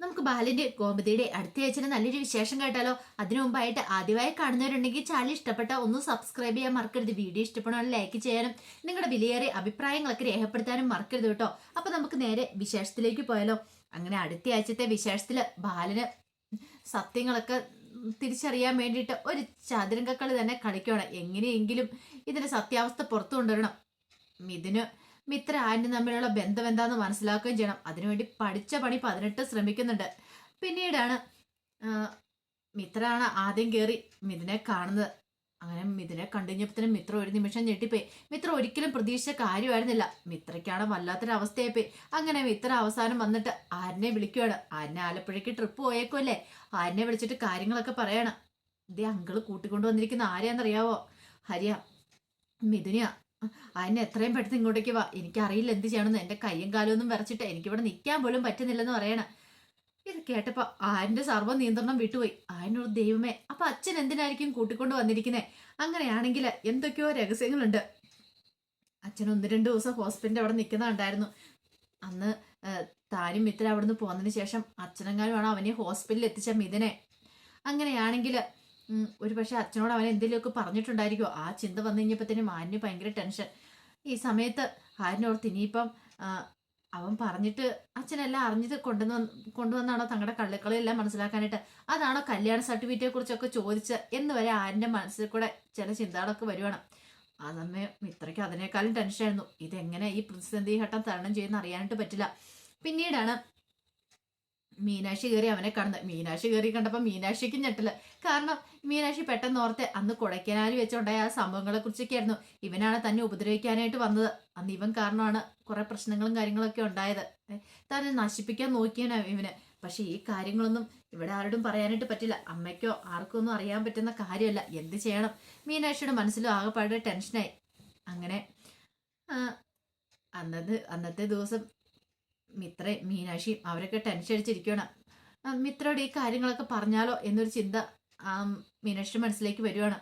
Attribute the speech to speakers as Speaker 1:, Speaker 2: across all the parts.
Speaker 1: നമുക്ക് ബാലന്റെ ഗോമതിയുടെ അടുത്ത ആഴ്ചയിൽ നല്ലൊരു വിശേഷം കേട്ടാലോ? അതിനു മുമ്പായിട്ട് ആദ്യമായി കാണുന്നവരുണ്ടെങ്കിൽ ചാനൽ ഇഷ്ടപ്പെട്ട ഒന്ന് സബ്സ്ക്രൈബ് ചെയ്യാൻ മറക്കരുത്. വീഡിയോ ഇഷ്ടപ്പെടാൻ ലൈക്ക് ചെയ്യാനും നിങ്ങളുടെ വിലയേറിയ അഭിപ്രായങ്ങളൊക്കെ രേഖപ്പെടുത്താനും മറക്കരുത് കേട്ടോ. അപ്പൊ നമുക്ക് നേരെ വിശേഷത്തിലേക്ക് പോയാലോ? അങ്ങനെ അടുത്ത ആഴ്ചത്തെ വിശേഷത്തിൽ ബാലന് സത്യങ്ങളൊക്കെ തിരിച്ചറിയാൻ വേണ്ടിയിട്ട് ഒരു ചതുരംഗക്കളി തന്നെ കളിക്കണം എങ്ങനെയെങ്കിലും ഇതിന്റെ സത്യാവസ്ഥ പുറത്തു കൊണ്ടുവരണം. മിഥുന് മിത്ര ആന്റി തമ്മിലുള്ള ബന്ധം എന്താന്ന് മനസ്സിലാക്കുകയും ചെയ്യണം. അതിനുവേണ്ടി പഠിച്ച പണി പതിനെട്ട് ശ്രമിക്കുന്നുണ്ട്. പിന്നീടാണ് മിത്രാണ് ആദ്യം കയറി മിഥുനെ കാണുന്നത്. അങ്ങനെ മിഥുനെ കണ്ടുകഴിഞ്ഞപ്പോഴത്തേനും മിത്ര ഒരു നിമിഷം ഞെട്ടിപ്പോയി. മിത്ര ഒരിക്കലും പ്രതീക്ഷിച്ച കാര്യമായിരുന്നില്ല. മിത്രയ്ക്കാണ് വല്ലാത്തൊരു അവസ്ഥയായിപ്പോയി അങ്ങനെ മിത്ര അവസാനം വന്നിട്ട് ആരനെ വിളിക്കുകയാണ്. ആരനെ ആലപ്പുഴയ്ക്ക് ട്രിപ്പ് പോയേക്കുമല്ലേ ആരനെ വിളിച്ചിട്ട് കാര്യങ്ങളൊക്കെ പറയാണ്. ഇതേ അങ്കിൾ കൂട്ടിക്കൊണ്ടു വന്നിരിക്കുന്ന ആരെയാണെന്നറിയാവോ ഹരിയ മിഥുനിയ അതിനെ എത്രയും പെട്ടെന്ന് ഇങ്ങോട്ടേക്ക് വാ. എനിക്കറിയില്ല എന്ത് ചെയ്യണമെന്ന്. എന്റെ കയ്യും കാലും ഒന്നും വിറച്ചിട്ട് എനിക്കിവിടെ നിൽക്കാൻ പോലും പറ്റുന്നില്ലെന്ന് പറയണ. ഇത് കേട്ടപ്പോ ആരിന്റെ സർവ നിയന്ത്രണം വിട്ടുപോയി. ആയനോട് ദൈവമേ അപ്പൊ അച്ഛൻ എന്തിനായിരിക്കും കൂട്ടിക്കൊണ്ട് വന്നിരിക്കുന്നേ? അങ്ങനെയാണെങ്കിൽ എന്തൊക്കെയോ രഹസ്യങ്ങളുണ്ട്. അച്ഛൻ ഒന്ന് രണ്ട് ദിവസം ഹോസ്പിറ്റലിൽ അവിടെ നിൽക്കുന്നുണ്ടായിരുന്നു അന്ന് താനും മിത്ര അവിടുന്ന് പോന്നതിന് ശേഷം അച്ഛനെങ്ങാനുമാണ് അവനെ ഹോസ്പിറ്റലിൽ എത്തിച്ച മിഥുനെ. അങ്ങനെയാണെങ്കിൽ ഒരു പക്ഷെ അച്ഛനോട് അവൻ എന്തെങ്കിലുമൊക്കെ പറഞ്ഞിട്ടുണ്ടായിരിക്കോ. ആ ചിന്ത വന്നു കഴിഞ്ഞപ്പോഴത്തേനും ആരിന് ഭയങ്കര ടെൻഷൻ. ഈ സമയത്ത് ആരിനോർത്ത് ഇനിയിപ്പം അവൻ പറഞ്ഞിട്ട് അച്ഛനെല്ലാം അറിഞ്ഞിട്ട് കൊണ്ടുവന്ന് കൊണ്ടുവന്നാണോ തങ്ങളുടെ കള്ളിക്കളിയെല്ലാം മനസ്സിലാക്കാനായിട്ട്? അതാണോ കല്യാണ സർട്ടിഫിക്കറ്റിനെ കുറിച്ചൊക്കെ ചോദിച്ച് എന്ന് വരെ ആരിന്റെ മനസ്സിൽ കൂടെ ചില ചിന്തകളൊക്കെ വരുവാണ്. ആ സമയം മിത്രയ്ക്ക് അതിനേക്കാളും ടെൻഷനായിരുന്നു. ഇതെങ്ങനെ ഈ പ്രതിസന്ധി ഘട്ടം തരണം ചെയ്യുന്ന അറിയാനായിട്ട് പറ്റില്ല. പിന്നീടാണ് മീനാക്ഷി കയറി അവനെ കണ്ടത് മീനാക്ഷി കയറി കണ്ടപ്പോൾ മീനാക്ഷിക്കും ഞെട്ടില്ല കാരണം മീനാക്ഷി പെട്ടെന്ന് ഓർത്ത് അന്ന് കൊടൈക്കനാലിൽ വെച്ചുണ്ടായ ആ സംഭവങ്ങളെ കുറിച്ചൊക്കെയായിരുന്നു. ഇവനാണ് തന്നെ ഉപദ്രവിക്കാനായിട്ട് വന്നത്. അന്ന് ഇവൻ കാരണമാണ് കുറെ പ്രശ്നങ്ങളും കാര്യങ്ങളൊക്കെ ഉണ്ടായത്. തന്നെ നശിപ്പിക്കാൻ നോക്കിയാണ് ഇവന്. പക്ഷെ ഈ കാര്യങ്ങളൊന്നും ഇവിടെ ആരോടും പറയാനായിട്ട് പറ്റില്ല. അമ്മയ്ക്കോ ആർക്കോ ഒന്നും അറിയാൻ പറ്റുന്ന കാര്യമല്ല. എന്ത് ചെയ്യണം? മീനാക്ഷിയുടെ മനസ്സിലും ആകെപ്പാടെ ടെൻഷനായി. അങ്ങനെ അന്നത് അന്നത്തെ ദിവസം മിത്ര മീനാക്ഷിയും അവരൊക്കെ ടെൻഷൻ അടിച്ചിരിക്കുകയാണ് മിത്രയോട് ഈ കാര്യങ്ങളൊക്കെ പറഞ്ഞാലോ എന്നൊരു ചിന്ത ആ മീനാക്ഷി മനസ്സിലേക്ക് വരുവാണ്.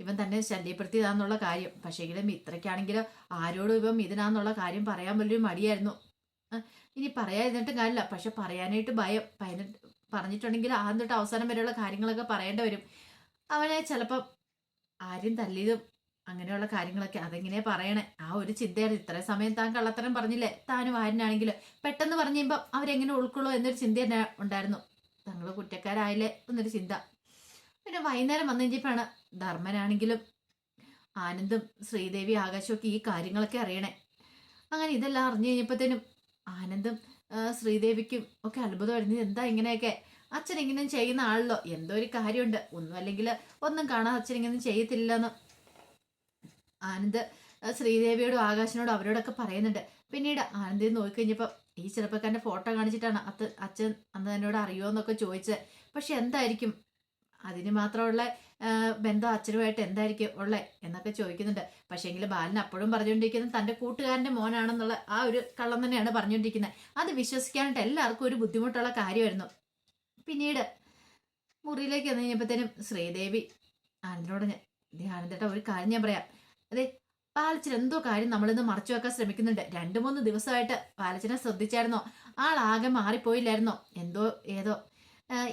Speaker 1: ഇവൻ തന്നെ ശല്യപ്പെടുത്തിയതാന്നുള്ള കാര്യം. പക്ഷേങ്കിൽ മിത്രയ്ക്കാണെങ്കിൽ ആരോടും ഇവൻ ഇതിനാന്നുള്ള കാര്യം പറയാൻ വലിയൊരു മടിയായിരുന്നു. ഇനി പറയാതിരുന്നിട്ടും കാര്യമില്ല. പക്ഷെ പറയാനായിട്ട് ഭയം. പതിനെട്ട് പറഞ്ഞിട്ടുണ്ടെങ്കിൽ ആദ്യം തൊട്ട് അവസാനം വരെയുള്ള കാര്യങ്ങളൊക്കെ പറയേണ്ടി വരും. അവനെ ചിലപ്പം ആരും തല്ലിയതും അങ്ങനെയുള്ള കാര്യങ്ങളൊക്കെ അതെങ്ങനെ പറയണേ. ആ ഒരു ചിന്തയാണ്. ഇത്രയും സമയം താൻ കള്ളത്തരം പറഞ്ഞില്ലേ? താനും ആരനാണെങ്കിലും പെട്ടെന്ന് പറഞ്ഞു കഴിയുമ്പോൾ അവരെങ്ങനെ ഉൾക്കൊള്ളൂ എന്നൊരു ചിന്ത ഉണ്ടായിരുന്നു. തങ്ങൾ കുറ്റക്കാരായില്ലേ എന്നൊരു ചിന്ത. പിന്നെ വൈകുന്നേരം വന്നു കഴിഞ്ഞപ്പോഴാണ് ധർമ്മനാണെങ്കിലും ആനന്ദും ശ്രീദേവി ആകാശവും ഒക്കെ ഈ കാര്യങ്ങളൊക്കെ അറിയണേ. അങ്ങനെ ഇതെല്ലാം അറിഞ്ഞു കഴിഞ്ഞപ്പോഴത്തേനും ആനന്ദും ശ്രീദേവിക്കും ഒക്കെ അത്ഭുതമായിരുന്നു എന്താ ഇങ്ങനെയൊക്കെ? അച്ഛൻ ഇങ്ങനെ ചെയ്യുന്ന ആളല്ലോ. എന്തോ ഒരു കാര്യമുണ്ട്. ഒന്നും അല്ലെങ്കിൽ ഒന്നും കാണാൻ അച്ഛൻ ഇങ്ങനെ ചെയ്യത്തില്ലെന്ന് ആനന്ദ് ശ്രീദേവിയോടും ആകാശിനോടും അവരോടൊക്കെ പറയുന്നുണ്ട്. പിന്നീട് ആനന്ദി നോക്കിക്കഴിഞ്ഞപ്പോൾ ഈ ചെറുപ്പക്കാരന്റെ ഫോട്ടോ കാണിച്ചിട്ടാണ് അത് അച്ഛൻ അന്ന് എന്നോട് അറിയുമോ എന്നൊക്കെ ചോദിച്ചത്. പക്ഷെ എന്തായിരിക്കും? അതിന് മാത്രമുള്ള ബന്ധം അച്ഛനുമായിട്ട് എന്തായിരിക്കും ഉള്ളത് എന്നൊക്കെ ചോദിക്കുന്നുണ്ട്. പക്ഷേങ്കിൽ ബാലൻ അപ്പോഴും പറഞ്ഞുകൊണ്ടിരിക്കുന്നത് തന്റെ കൂട്ടുകാരന്റെ മോനാണെന്നുള്ള ആ ഒരു കള്ളം തന്നെയാണ് പറഞ്ഞുകൊണ്ടിരിക്കുന്നത്. അത് വിശ്വസിക്കാനായിട്ട് എല്ലാവർക്കും ഒരു ബുദ്ധിമുട്ടുള്ള കാര്യമായിരുന്നു. പിന്നീട് മുറിയിലേക്ക് വന്നു കഴിഞ്ഞപ്പോഴത്തേനും ശ്രീദേവി ആനന്ദനോട് ഞാൻ ആനന്ദേട്ട ഒരു കാര്യം ഞാൻ പറയാം. അതെ പാലച്ചൻ എന്തോ കാര്യം നമ്മളിന്ന് മറച്ചു വെക്കാൻ ശ്രമിക്കുന്നുണ്ട്. രണ്ടു മൂന്ന് ദിവസമായിട്ട് പാലച്ചനെ ശ്രദ്ധിച്ചായിരുന്നോ? ആളാകെ മാറിപ്പോയില്ലായിരുന്നോ? എന്തോ ഏതോ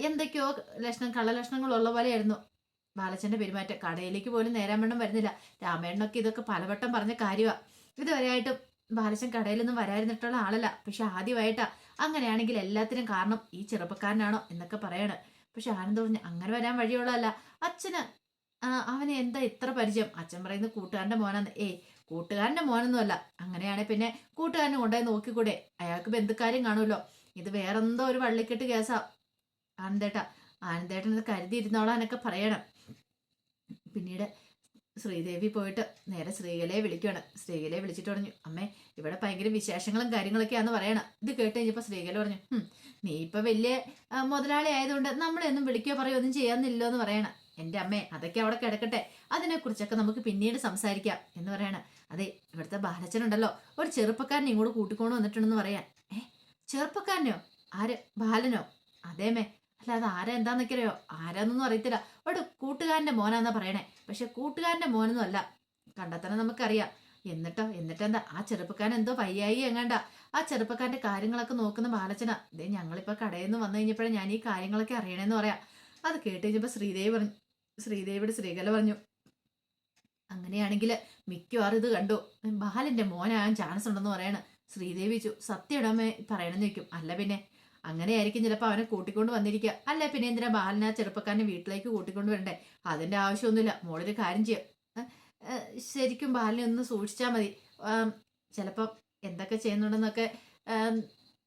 Speaker 1: എന്തൊക്കെയോ ലക്ഷണം കള്ളലക്ഷണങ്ങളുള്ള പോലെയായിരുന്നു. ബാലച്ചന്റെ പെരുമാറ്റം. കടയിലേക്ക് പോലും നേരാൻ വേണം വരുന്നില്ല. രാമേണ്ണൊക്കെ ഇതൊക്കെ പലവട്ടം പറഞ്ഞ കാര്യമാണ് ഇതുവരെയായിട്ടും ബാലച്ചൻ കടയിലൊന്നും വരാതിരുന്നിട്ടുള്ള ആളല്ല. പക്ഷെ ആദ്യമായിട്ടാ. അങ്ങനെയാണെങ്കിൽ എല്ലാത്തിനും കാരണം ഈ ചെറുപ്പക്കാരനാണോ എന്നൊക്കെ പറയാണ്. പക്ഷെ ആനന്ദ് പറഞ്ഞു അങ്ങനെ വരാൻ വഴിയുള്ളതല്ല. അച്ഛന് അവന് എന്താ ഇത്ര പരിചയം? അച്ഛൻ പറയുന്നത് കൂട്ടുകാരന്റെ മോനാന്ന്. ഏയ് കൂട്ടുകാരന്റെ മോനൊന്നുമല്ല. അങ്ങനെയാണെ പിന്നെ കൂട്ടുകാരനെ കൊണ്ടുപോയി നോക്കിക്കൂടെ? അയാൾക്ക് ബന്ധുക്കാരും കാണുമല്ലോ. ഇത് വേറെന്തോ ഒരു വള്ളിക്കെട്ട് കേസാ. ആനന്ദേട്ട ആനന്ദേട്ടൻ ഇത് കരുതിയിരുന്നോളാനൊക്കെ പറയണം. പിന്നീട് ശ്രീദേവി പോയിട്ട് നേരെ ശ്രീകലയെ വിളിക്കുകയാണ് ശ്രീകലയെ വിളിച്ചിട്ട് പറഞ്ഞു അമ്മേ ഇവിടെ ഭയങ്കര വിശേഷങ്ങളും കാര്യങ്ങളൊക്കെയാന്ന് പറയണം. ഇത് കേട്ട് കഴിഞ്ഞപ്പോൾ ശ്രീകല പറഞ്ഞു നീ ഇപ്പൊ വലിയ മുതലാളി ആയതുകൊണ്ട് നമ്മളെയൊന്നും വിളിക്കുകയോ പറയുകയോ ഒന്നും ചെയ്യാന്നില്ലോ എന്ന് പറയണം. എന്റെ അമ്മേ അതൊക്കെ അവിടെ കിടക്കട്ടെ. അതിനെക്കുറിച്ചൊക്കെ നമുക്ക് പിന്നീട് സംസാരിക്കാം എന്ന് പറയാണ്. അതെ ഇവിടുത്തെ ബാലച്ചനുണ്ടല്ലോ. ഒരു ചെറുപ്പക്കാരനെ ഇങ്ങോട്ട് കൂട്ടിക്കൊണ്ട് വന്നിട്ടുണ്ടെന്ന് പറയാൻ. ഏ ചെറുപ്പക്കാരനോ ആര്? ബാലനോ? അതേമേ അത് ആരാ എന്താന്നൊക്കെ അറിയോ ആരാന്നൊന്നും അറിയത്തില്ല. ഒരു കൂട്ടുകാരന്റെ മോനാന്നാ പറയണേ. പക്ഷെ കൂട്ടുകാരന്റെ മോനൊന്നും അല്ല. കണ്ടെത്തണം നമുക്കറിയാം. എന്നിട്ടോ എന്നിട്ടെന്താ? ആ ചെറുപ്പക്കാരൻ എന്തോ വയ്യായി എങ്ങാണ്ട? ആ ചെറുപ്പക്കാരന്റെ കാര്യങ്ങളൊക്കെ നോക്കുന്ന ബാലച്ചന. ഇതേ ഞങ്ങളിപ്പോ കടയിൽ നിന്ന് വന്നു കഴിഞ്ഞപ്പോഴേ ഞാൻ ഈ കാര്യങ്ങളൊക്കെ അറിയണേന്ന് പറയാം. അത് കേട്ട് ശ്രീദേവി പറഞ്ഞു ശ്രീദേവിയുടെ ശ്രീകല പറഞ്ഞു. അങ്ങനെയാണെങ്കിൽ മിക്കവാറും ഇത് കണ്ടു. ബാലന്റെ മോനാകാൻ ചാൻസ് ഉണ്ടെന്ന് പറയണ. ശ്രീദേവി ചു സത്യടമേ പറയണമെന്ന് വെക്കും അല്ല പിന്നെ അങ്ങനെയായിരിക്കും ചിലപ്പോൾ അവനെ കൂട്ടിക്കൊണ്ട് വന്നിരിക്കുക. അല്ല പിന്നെ എന്തിനാ ബാലനെ ആ ചെറുപ്പക്കാരനെ വീട്ടിലേക്ക് കൂട്ടിക്കൊണ്ട് വരണ്ടേ? അതിന്റെ ആവശ്യമൊന്നുമില്ല. മോളൊരു കാര്യം ചെയ്യാം. ശരിക്കും ബാലിനെ ഒന്ന് സൂക്ഷിച്ചാൽ മതി. ചിലപ്പം എന്തൊക്കെ ചെയ്യുന്നുണ്ടെന്നൊക്കെ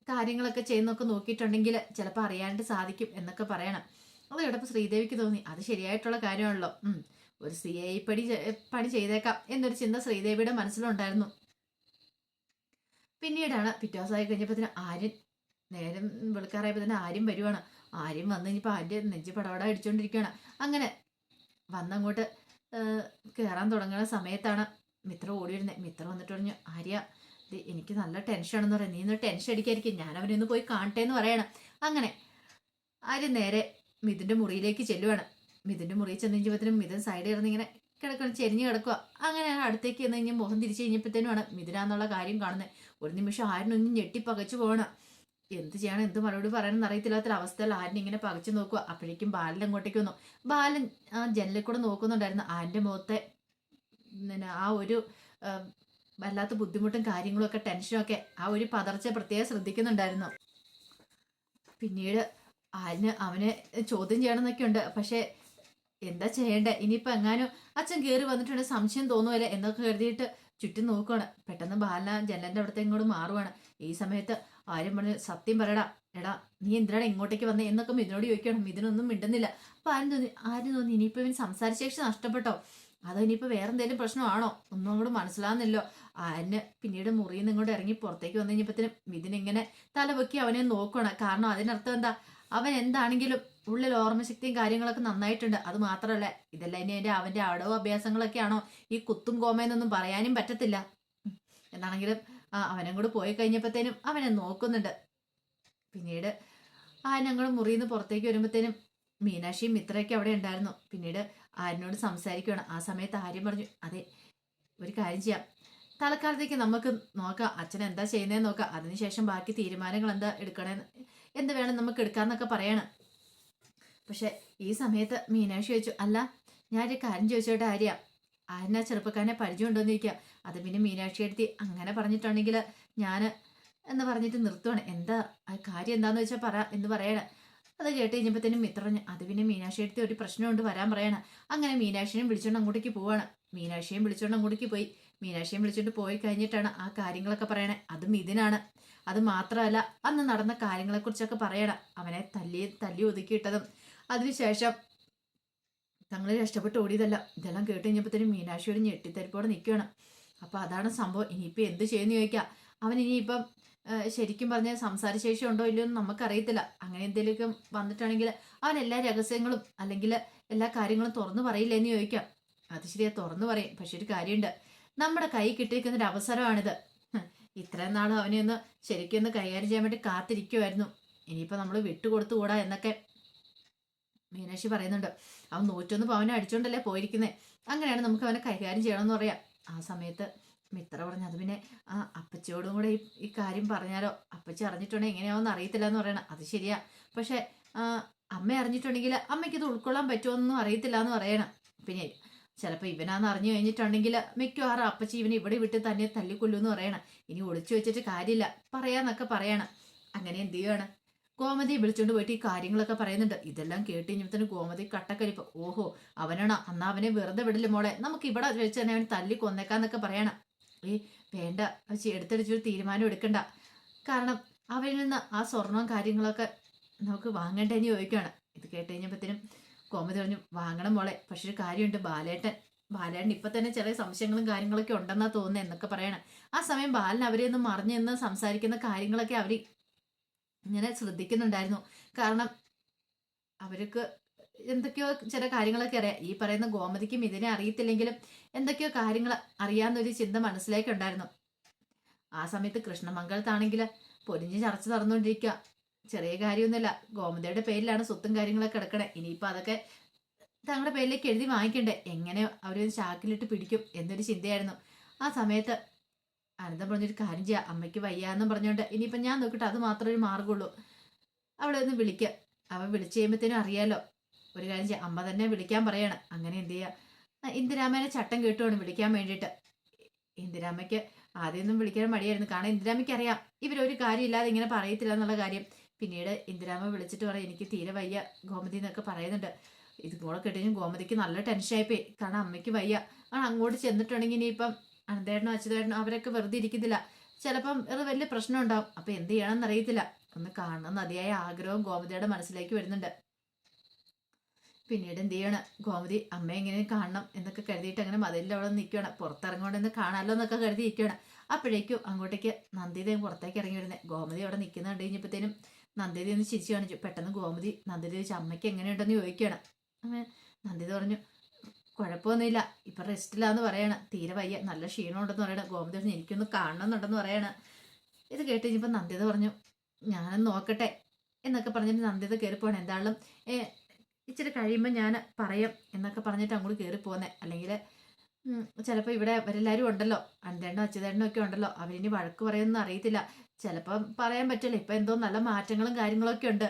Speaker 1: കാര്യങ്ങളൊക്കെ ചെയ്യുന്നൊക്കെ നോക്കിയിട്ടുണ്ടെങ്കിൽ ചിലപ്പോൾ അറിയാണ്ട് സാധിക്കും എന്നൊക്കെ പറയണം. അത് കേട്ടപ്പോൾ ശ്രീദേവിക്ക് തോന്നി അത് ശരിയായിട്ടുള്ള കാര്യമാണല്ലോ. ഒരു സി ഐ പടി പണി ചെയ്തേക്കാം എന്നൊരു ചിന്ത ശ്രീദേവിയുടെ മനസ്സിലുണ്ടായിരുന്നു. പിന്നീടാണ് പിറ്റേ ദിവസമായി കഴിഞ്ഞപ്പോൾ ആര്യൻ നേരം വെളുക്കാറായപ്പോൾ തന്നെ ആര്യം വരുവാണ്. ആര്യം വന്നു കഴിഞ്ഞപ്പോൾ ആര്യ നെഞ്ച് പടപട അടിച്ചുകൊണ്ടിരിക്കുകയാണ് അങ്ങനെ വന്നങ്ങോട്ട് കയറാൻ തുടങ്ങുന്ന സമയത്താണ് മിത്ര ഓടി വരുന്നത് മിത്ര വന്നിട്ട് പറഞ്ഞു ആര്യ എനിക്ക് നല്ല ടെൻഷനാണെന്ന് പറയാം. നീ ഇന്ന് ടെൻഷൻ അടിക്കാതിരിക്കും. ഞാൻ അവനെ ഒന്ന് പോയി കാണട്ടെ എന്ന് പറയണം. അങ്ങനെ ആര്യം നേരെ മിഥുന്റെ മുറിയിലേക്ക് ചെല്ലുവാണ്. മിഥുന്റെ മുറിയിൽ ചെന്ന് കഴിഞ്ഞപ്പോഴത്തേനും മിഥുൻ സൈഡിൽ ഇറന്ന് ഇങ്ങനെ കിടക്കണം ചെരിഞ്ഞ് കിടക്കുക അങ്ങനെ അടുത്തേക്ക് ചെന്ന് കഴിഞ്ഞാൽ മുഖം തിരിച്ചു കഴിഞ്ഞപ്പോഴത്തേനുമാണ് മിഥുനാന്നുള്ള കാര്യം കാണുന്നത്. ഒരു നിമിഷം ആരിനൊന്നും ഞെട്ടി പകച്ചു പോകണം എന്ത് ചെയ്യണം എന്ത് മറുപടി പറയണമെന്ന് അറിയത്തില്ലാത്തൊരു അവസ്ഥയിൽ ആരിനെ ഇങ്ങനെ പകച്ചു നോക്കുക. അപ്പോഴേക്കും ബാലൻ അങ്ങോട്ടേക്ക് വന്നു. ബാലൻ ആ ജനലിൽ കൂടെ നോക്കുന്നുണ്ടായിരുന്നു. ആന്റെ മുഖത്തെ പിന്നെ ആ ഒരു വല്ലാത്ത ബുദ്ധിമുട്ടും കാര്യങ്ങളും ഒക്കെ ടെൻഷനും ഒക്കെ ആ ഒരു പതർച്ച പ്രത്യേകം ശ്രദ്ധിക്കുന്നുണ്ടായിരുന്നു. പിന്നീട് ആരിന് അവനെ ചോദ്യം ചെയ്യണമെന്നൊക്കെ ഉണ്ട് പക്ഷേ എന്താ ചെയ്യണ്ടേ? ഇനിയിപ്പോ എങ്ങാനും അച്ഛൻ കയറി വന്നിട്ടുണ്ട് സംശയം തോന്നുമല്ലേ എന്നൊക്കെ കരുതിയിട്ട് ചുറ്റും നോക്കുവാണ്. പെട്ടെന്ന് ബാലന ജനലിന്റെ അവിടുത്തെ ഇങ്ങോട്ട് മാറുവാണ്. ഈ സമയത്ത് ആരും പറഞ്ഞു സത്യം പറയടാ എടാ നീ എന്തിനാണ് ഇങ്ങോട്ടേക്ക് വന്നേ? എന്നൊക്കെ മിഥുനോട് ചോദിക്കണം മിഥുനൊന്നും മിണ്ടുന്നില്ല. അപ്പൊ ആരും തോന്നി ആരും തോന്നി ഇനിയിപ്പോ ഇവൻ സംസാരശേഷി നഷ്ടപ്പെട്ടോ? അതോ ഇനിയിപ്പോ വേറെ എന്തെങ്കിലും പ്രശ്നമാണോ? ഒന്നും അങ്ങോട്ട് മനസ്സിലാവുന്നില്ലോ ആരിന് പിന്നീട് മുറിയിൽ നിന്ന് ഇങ്ങോട്ട് ഇറങ്ങി പുറത്തേക്ക് വന്നു കഴിഞ്ഞപ്പോഴത്തേനും മിഥുൻ ഇങ്ങനെ തലപൊക്കി അവനെ നോക്കണം കാരണം അതിനർത്ഥം എന്താ? അവൻ എന്താണെങ്കിലും ഉള്ളിൽ ഓർമ്മശക്തിയും കാര്യങ്ങളൊക്കെ നന്നായിട്ടുണ്ട്. അത് മാത്രമല്ല ഇതെല്ലാം ഇനി എന്റെ അവന്റെ അടവ് അഭ്യാസങ്ങളൊക്കെയാണോ? ഈ കുത്തും കോമയെന്നൊന്നും പറയാനും പറ്റത്തില്ല. എന്നാണെങ്കിലും അവനും കൂടെ പോയി കഴിഞ്ഞപ്പോഴത്തേനും അവനെ നോക്കുന്നുണ്ട്. പിന്നീട് ആ ഞങ്ങൾ മുറിയിൽ നിന്ന് പുറത്തേക്ക് വരുമ്പോഴത്തേനും മീനാക്ഷിയും മിത്രയൊക്കെ അവിടെ ഉണ്ടായിരുന്നു. പിന്നീട് ആര്യനോട് സംസാരിക്കുകയാണ് ആ സമയത്ത് ആര്യം പറഞ്ഞു അതെ ഒരു കാര്യം ചെയ്യാം. തൽക്കാലത്തേക്ക് നമുക്ക് നോക്കാം. അച്ഛൻ എന്താ ചെയ്യുന്നതെന്ന് നോക്കാം. അതിനുശേഷം ബാക്കി തീരുമാനങ്ങൾ എന്താ എടുക്കണേന്ന് എന്ത് വേണം നമുക്ക് എടുക്കാന്നൊക്കെ പറയണം. പക്ഷെ ഈ സമയത്ത് മീനാക്ഷി ചോദിച്ചു അല്ല ഞാൻ ഞാനൊരു കാര്യം ചോദിച്ചോട്ടെ ആര്യ? ആരെന്ന ചെറുപ്പക്കാരനെ പരിചയമുണ്ടോ എന്ന് ചോദിക്കുക അത് പിന്നെ മീനാക്ഷി എടുത്തി അങ്ങനെ പറഞ്ഞിട്ടുണ്ടെങ്കിൽ ഞാൻ എന്ന് പറഞ്ഞിട്ട് നിർത്തുവാണ്. എന്താ? ആ കാര്യം എന്താന്ന് വെച്ചാൽ പറ എന്ന് പറയണം. അത് കേട്ട് കഴിഞ്ഞപ്പോഴത്തേനും മിത്രം അത് പിന്നെ മീനാക്ഷി എടുത്തി ഒരു പ്രശ്നം പ്രശ്നമുണ്ട് വരാൻ പറയണം. അങ്ങനെ മീനാക്ഷിനെയും വിളിച്ചോണ്ട് അങ്ങോട്ടേക്ക് പോവാണ്. മീനാക്ഷിയും വിളിച്ചോണ്ട് അങ്ങോട്ടേക്ക് പോയി. മീനാക്ഷിയും വിളിച്ചിട്ട് പോയി കഴിഞ്ഞിട്ടാണ് ആ കാര്യങ്ങളൊക്കെ പറയണേ. അതും ഇതിനാണ് അത് മാത്രമല്ല അന്ന് നടന്ന കാര്യങ്ങളെക്കുറിച്ചൊക്കെ പറയണം. അവനെ തല്ലി തല്ലി ഒതുക്കിയിട്ടതും. അതിനുശേഷം തങ്ങൾ രക്ഷപ്പെട്ട് ഓടിയതല്ല. ഇതെല്ലാം കേട്ട് കഴിഞ്ഞപ്പോഴത്തേനും മീനാക്ഷിയോട് ഞെട്ടിത്തരിപ്പോടെ നിൽക്കുകയാണ് അപ്പോൾ അതാണ് സംഭവം. ഇനിയിപ്പോൾ എന്ത് ചെയ്യുമെന്ന് ചോദിക്കാം. അവൻ ഇനിയിപ്പം ശരിക്കും പറഞ്ഞാൽ സംസാരശേഷി ഉണ്ടോ ഇല്ലയോ എന്ന് നമുക്കറിയത്തില്ല. അങ്ങനെ എന്തെങ്കിലുമൊക്കെ വന്നിട്ടാണെങ്കിൽ അവൻ എല്ലാ രഹസ്യങ്ങളും അല്ലെങ്കിൽ എല്ലാ കാര്യങ്ങളും തുറന്നു പറയില്ല എന്ന് ചോദിക്കാം. അത് ശരിയാ തുറന്നു പറയും. പക്ഷെ ഒരു കാര്യമുണ്ട്. നമ്മുടെ കൈ കിട്ടിയിരിക്കുന്ന ഒരു അവസരമാണിത് ഇത്രയും നാൾ അവനെ ഒന്ന് ശരിക്കും ഒന്ന് കൈകാര്യം ചെയ്യാൻ വേണ്ടി കാത്തിരിക്കുമായിരുന്നു ഇനിയിപ്പോൾ നമ്മൾ വിട്ടുകൊടുത്തുകൂടാ എന്നൊക്കെ മീനാക്ഷി പറയുന്നുണ്ട്. അവൻ നൂറ്റൊന്ന് പവനെ അടിച്ചുകൊണ്ടല്ലേ പോയിരിക്കുന്നേ. അങ്ങനെയാണ് നമുക്ക് അവനെ കൈകാര്യം ചെയ്യണമെന്ന് പറയാം. ആ സമയത്ത് മിത്ര പറഞ്ഞു അത് പിന്നെ ആ അപ്പച്ചിയോടും കൂടെ ഈ കാര്യം പറഞ്ഞാലോ? അപ്പച്ചി അറിഞ്ഞിട്ടുണ്ടെങ്കിൽ എങ്ങനെയാവെന്ന് അറിയത്തില്ല എന്ന് പറയണം. അത് ശരിയാ. പക്ഷേ അമ്മ അറിഞ്ഞിട്ടുണ്ടെങ്കിൽ അമ്മയ്ക്ക് ഇത് ഉൾക്കൊള്ളാൻ പറ്റുമെന്നൊന്നും അറിയത്തില്ല എന്ന് പറയണം. പിന്നെ ചിലപ്പോൾ ഇവനാന്ന് അറിഞ്ഞു കഴിഞ്ഞിട്ടുണ്ടെങ്കിൽ മിക്കവാറും അപ്പച്ചി ഇവനെ ഇവിടെ വിട്ട് തന്നെ തല്ലിക്കൊല്ലുമെന്ന് പറയണം. ഇനി ഒളിച്ചു വെച്ചിട്ട് കാര്യമില്ല. പറയാന്നൊക്കെ പറയണം. അങ്ങനെ എന്ത് ചെയ്യാണ്? ഗോമതി വിളിച്ചുകൊണ്ട് പോയിട്ട് ഈ കാര്യങ്ങളൊക്കെ പറയുന്നുണ്ട്. ഇതെല്ലാം കേട്ട് കഴിഞ്ഞപ്പോൾ ഗോമതി കട്ടക്കരിപ്പ് ഓഹോ അവനാണ്? അന്നാ അവനെ വെറുതെ വിടില്ല മോളെ. നമുക്ക് ഇവിടെ വെച്ച് തന്നെ അവൻ തല്ലി കൊന്നേക്കാന്നൊക്കെ പറയണം. ഏ വേണ്ട. വെച്ച് എടുത്തടിച്ചൊരു തീരുമാനം എടുക്കണ്ട. കാരണം അവനിൽ നിന്ന് ആ സ്വർണവും കാര്യങ്ങളൊക്കെ നമുക്ക് വാങ്ങേണ്ടതിന് ചോദിക്കുകയാണ്. ഇത് കേട്ട് കഴിഞ്ഞപ്പോഴത്തേനും കോമതി പറഞ്ഞു വാങ്ങണം മോളെ പക്ഷെ ഒരു കാര്യമുണ്ട് ബാലേട്ടൻ. ബാലേട്ടൻ ഇപ്പൊ തന്നെ ചെറിയ സംശയങ്ങളും കാര്യങ്ങളൊക്കെ ഉണ്ടെന്നാ തോന്നുന്നത് എന്നൊക്കെ പറയണം. ആ സമയം ബാലൻ അവരെ ഒന്ന് മറിഞ്ഞു സംസാരിക്കുന്ന കാര്യങ്ങളൊക്കെ അവർ ഇങ്ങനെ ശ്രദ്ധിക്കുന്നുണ്ടായിരുന്നു. കാരണം അവർക്ക് എന്തൊക്കെയോ ചില കാര്യങ്ങളൊക്കെ അറിയാം. ഈ പറയുന്ന ഗോമതിക്കും ഇതിനെ അറിയത്തില്ലെങ്കിലും എന്തൊക്കെയോ കാര്യങ്ങൾ അറിയാവുന്നൊരു ചിന്ത മനസ്സിലേക്കുണ്ടായിരുന്നു ആ സമയത്ത് കൃഷ്ണമംഗലത്താണെങ്കിൽ പൊരിഞ്ഞ് ചർച്ച നടന്നുകൊണ്ടിരിക്കുക. ചെറിയ കാര്യമൊന്നുമില്ല. ഗോമതിയുടെ പേരിലാണ് സ്വത്തും കാര്യങ്ങളൊക്കെ കിടക്കണേ. ഇനിയിപ്പോൾ അതൊക്കെ തങ്ങളുടെ പേരിലേക്ക് എഴുതി വാങ്ങിക്കണ്ടേ? എങ്ങനെ അവർ ചാക്കിലിട്ട് പിടിക്കും എന്നൊരു ചിന്തയായിരുന്നു. ആ സമയത്ത് അനന്തം പറഞ്ഞൊരു കാര്യം ചെയ്യാം. അമ്മയ്ക്ക് വയ്യാന്നും പറഞ്ഞോണ്ട് ഇനിയിപ്പം ഞാൻ നോക്കിയിട്ട് അത് മാത്രമേ ഒരു മാർഗമുള്ളൂ അവിടെ ഒന്ന് വിളിക്കുക അവൻ വിളിച്ചു കഴിയുമ്പോഴത്തേനും അറിയാലോ. ഒരു കാര്യം ചെയ്യാം. അമ്മ തന്നെ വിളിക്കാൻ പറയണം. അങ്ങനെ എന്ത് ചെയ്യുക ഇന്ദിരാമേനെ ചട്ടം കേട്ടുവാണ് വിളിക്കാൻ വേണ്ടിയിട്ട്. ഇന്ദിരാമയ്ക്ക് ആദ്യമൊന്നും വിളിക്കാൻ മടിയായിരുന്നു. കാരണം ഇന്ദിരാമയ്ക്ക് അറിയാം. ഇവരൊരു കാര്യമില്ലാതെ ഇങ്ങനെ പറയത്തില്ല എന്നുള്ള കാര്യം. പിന്നീട് ഇന്ദിരാമ വിളിച്ചിട്ട് പറയും എനിക്ക് തീരെ വയ്യ ഗോമതി എന്നൊക്കെ പറയുന്നുണ്ട്. ഇതുപോലെ കൂടെ കിട്ടിയും ഗോമതിക്ക് നല്ല ടെൻഷനായിപ്പോയി കാരണം അമ്മയ്ക്ക് വയ്യ. ആണ് അങ്ങോട്ട് ചെന്നിട്ടുണ്ടെങ്കിൽ ഇനിയിപ്പം അനന്തേട്ടനോ അച്യുതേട്ടനോ അവരൊക്കെ വെറുതെ ഇരിക്കുന്നില്ല. ചിലപ്പം അത് വലിയ പ്രശ്നം ഉണ്ടാവും. അപ്പൊ എന്ത് ചെയ്യണമെന്ന് അറിയത്തില്ല. ഒന്ന് കാണണം അതിയായ ആഗ്രഹവും ഗോമതിയുടെ മനസ്സിലേക്ക് വരുന്നുണ്ട്. പിന്നീട് എന്ത് ചെയ്യണം? ഗോമതി അമ്മ എങ്ങനെ കാണണം എന്നൊക്കെ കരുതിയിട്ട് അങ്ങനെ മതിലിൽ അവിടെ നിൽക്കുകയാണ് പുറത്തിറങ്ങോണ്ടെന്ന് കാണാമല്ലോ എന്നൊക്കെ കരുതി ഇരിക്കുകയാണ് അപ്പോഴേക്കും അങ്ങോട്ടേക്ക് നന്ദിതയും പുറത്തേക്ക് ഇറങ്ങി വരുന്നത് ഗോമതി അവിടെ നിൽക്കുന്ന കണ്ടു കഴിഞ്ഞപ്പോഴത്തേനും നന്ദിത ഒന്ന് ചിരിച്ചു കാണിച്ചു. പെട്ടെന്ന് ഗോമതി നന്ദിത ചോദിച്ചു അമ്മയ്ക്ക് എങ്ങനെയുണ്ടെന്ന് ചോദിക്കുകയാണ്. അങ്ങനെ നന്ദിത പറഞ്ഞു കുഴപ്പമൊന്നുമില്ല. ഇപ്പം റെസ്റ്റിലാന്ന് പറയണം. തീരെ വയ്യ. നല്ല ക്ഷീണമുണ്ടെന്ന് പറയണം. ഗോമതി പറഞ്ഞു എനിക്കൊന്ന് കാണണമെന്നുണ്ടെന്ന് പറയണം. ഇത് കേട്ട് കഴിഞ്ഞപ്പോൾ നന്ദിത പറഞ്ഞു ഞാനൊന്ന് നോക്കട്ടെ എന്നൊക്കെ പറഞ്ഞിട്ട് നന്ദിത കയറി പോകണം എന്താണെങ്കിലും ഇച്ചിരി കഴിയുമ്പോൾ ഞാൻ പറയാം എന്നൊക്കെ പറഞ്ഞിട്ട് അങ്ങോട്ട് കയറി പോന്നെ. അല്ലെങ്കിൽ ചിലപ്പോൾ ഇവിടെ അവരെല്ലാവരും ഉണ്ടല്ലോ. അന്തേണ്ണോ അച്യുതേണ്ണോ ഒക്കെ ഉണ്ടല്ലോ. അവരിനി വഴക്ക് പറയുമെന്ന് അറിയത്തില്ല. ചിലപ്പോൾ പറയാൻ പറ്റില്ല. ഇപ്പം എന്തോ നല്ല മാറ്റങ്ങളും കാര്യങ്ങളൊക്കെ ഉണ്ട്.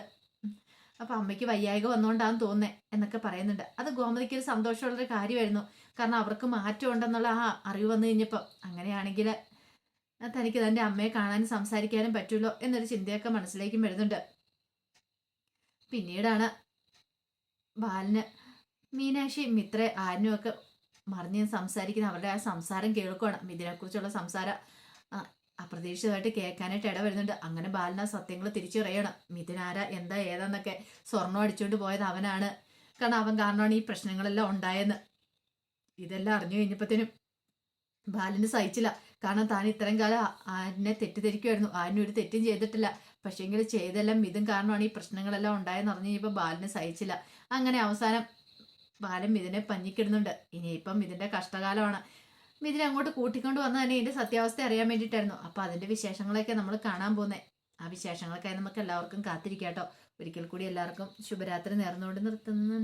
Speaker 1: അപ്പം അമ്മയ്ക്ക് വയ്യായിക വന്നുകൊണ്ടാന്ന് തോന്നേ എന്നൊക്കെ പറയുന്നുണ്ട്. അത് ഗോമതിക്ക് ഒരു സന്തോഷമുള്ളൊരു കാര്യമായിരുന്നു. കാരണം അവർക്ക് മാറ്റം ഉണ്ടെന്നുള്ള ആ അറിവ് വന്നു കഴിഞ്ഞപ്പോൾ അങ്ങനെയാണെങ്കിൽ തനിക്ക് തന്റെ അമ്മയെ കാണാനും സംസാരിക്കാനും പറ്റുമല്ലോ എന്നൊരു ചിന്തയൊക്കെ മനസ്സിലേക്കും വരുന്നുണ്ട്. പിന്നീടാണ് ബാലന് മീനാക്ഷി മിത്ര ആരിനും ഒക്കെ മറിഞ്ഞ് സംസാരിക്കുന്ന അവരുടെ ആ സംസാരം കേൾക്കുകയാണ് ഇതിനെക്കുറിച്ചുള്ള സംസാരം അപ്രതീക്ഷിതമായിട്ട് കേൾക്കാനായിട്ട് ഇട വരുന്നുണ്ട്. അങ്ങനെ ബാലന സത്യങ്ങൾ തിരിച്ചറിയണം. മിഥുന ആരാ? എന്താ ഏതാന്നൊക്കെ സ്വർണം അടിച്ചുകൊണ്ട് പോയത് അവനാണ്. കാരണം അവൻ കാരണമാണ് ഈ പ്രശ്നങ്ങളെല്ലാം ഉണ്ടായെന്ന്. ഇതെല്ലാം അറിഞ്ഞു കഴിഞ്ഞപ്പോഴത്തേനും ബാലന് സഹിച്ചില്ല. കാരണം താൻ ഇത്രയും കാലം ആനെ തെറ്റിദ്ധരിക്കുമായിരുന്നു ആനും ഒരു തെറ്റും ചെയ്തിട്ടില്ല. പക്ഷേങ്കിൽ ചെയ്തെല്ലാം മിഥുൻ കാരണമാണ് ഈ പ്രശ്നങ്ങളെല്ലാം ഉണ്ടായെന്ന് അറിഞ്ഞു കഴിഞ്ഞപ്പോൾ ബാലന് സഹിച്ചില്ല. അങ്ങനെ അവസാനം ബാലൻ മിഥുനെ പഞ്ഞിക്കിടുന്നുണ്ട്. ഇനിയിപ്പം ഇതിന്റെ കഷ്ടകാലമാണ്. മിഥുനെ അങ്ങോട്ട് കൂട്ടിക്കൊണ്ട് വന്ന തന്നെ ഇതിന്റെ സത്യാവസ്ഥ അറിയാൻ വേണ്ടിയിട്ടായിരുന്നു. അപ്പൊ അതിന്റെ വിശേഷങ്ങളൊക്കെ നമ്മൾ കാണാൻ പോകുന്നത് ആ വിശേഷങ്ങൾക്കായി നമുക്ക് എല്ലാവർക്കും കാത്തിരിക്കാട്ടോ. ഒരിക്കൽ കൂടി എല്ലാവർക്കും ശുഭരാത്രി നേർന്നുകൊണ്ട് നിർത്തുന്നു.